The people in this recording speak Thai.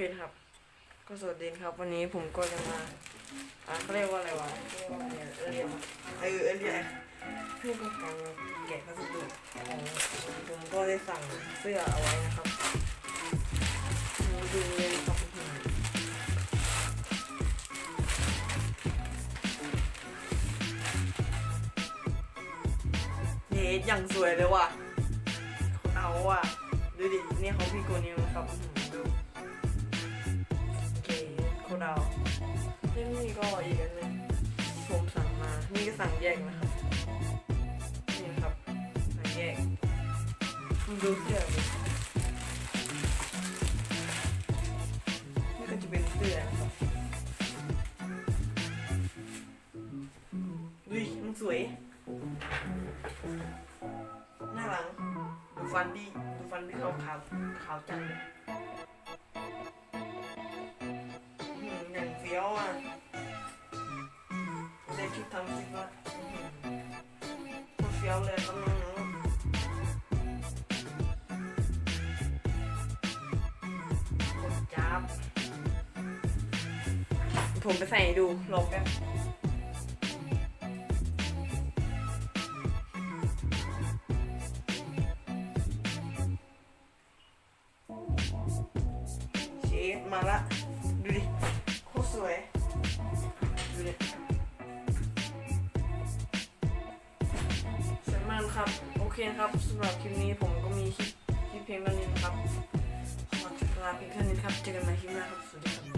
เคครับ ก็สวัสดีครับ วันนี้ผมก็จะมาอ่าเขาเรียกว่าอะไรวะเรียกว่าอะไรเออเรียกเออเออเรียกผู้ประกันแกะพัสดุของผมก็ได้สั่งเสื้อเอาไว้นะครับดูเลยครับเย้อย่างสวยเลยว่ะเอาอะดูดินี่เของพี่โกนิวครับ ที่นี่ก็อีกอันนึงที่ผมสั่งมา นี่ก็สั่งแยกนะครับนี่ครับสั่งแยกดูเสื้อนี่ก็จะเป็นเสื้อนะครับดูดิมันสวย หน้าหลัง ดูฟันดีดูฟันดีขาวขาวขาวจังเลย ใส่ชุดทำคลิปว่าเฟี้ยวเลยครับน้องๆกดจับ ผมไปใส่ให้ดูลองกันเชฟมาละ ดูดิ โคตรสวย ดูดิ ครับ โอเคครับสำหรับคลิปนี้ผมก็มีคลิปเพลงเท่านี้นะครับขอจบลาเพียงเท่านี้ครับเจอกันใหม่คลิปหน้าครับสวัสดีครับ